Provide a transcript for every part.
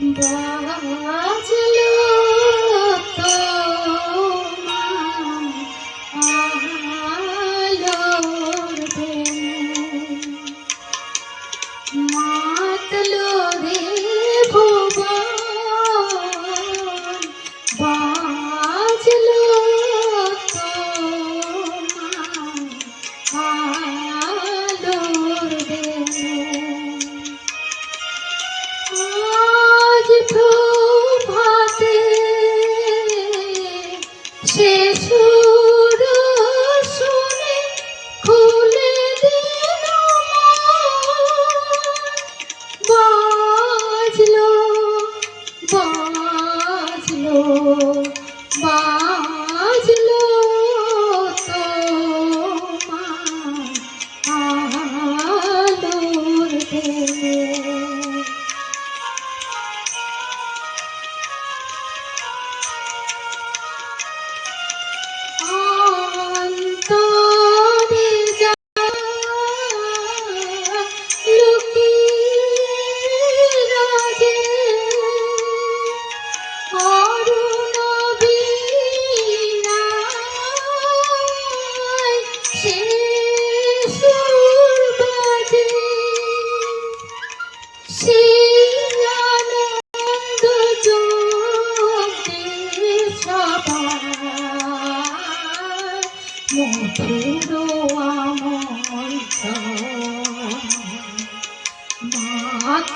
বাজলো তো। ভাতে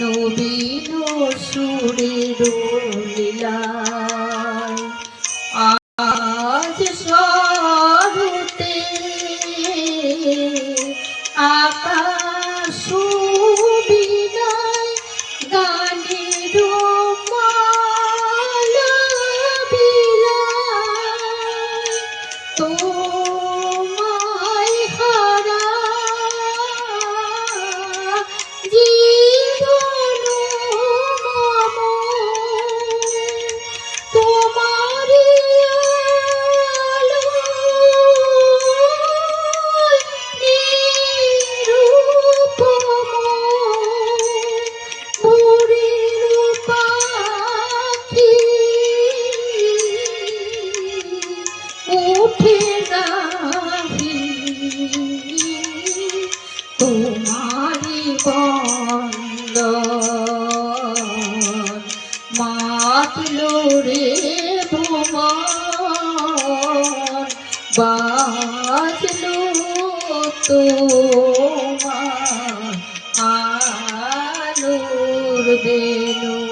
নবীন সুরে দোলিলা আজ সরুতে আকাশ কাটলো রে তোমার বাজলো তোমার আলোর বেলো।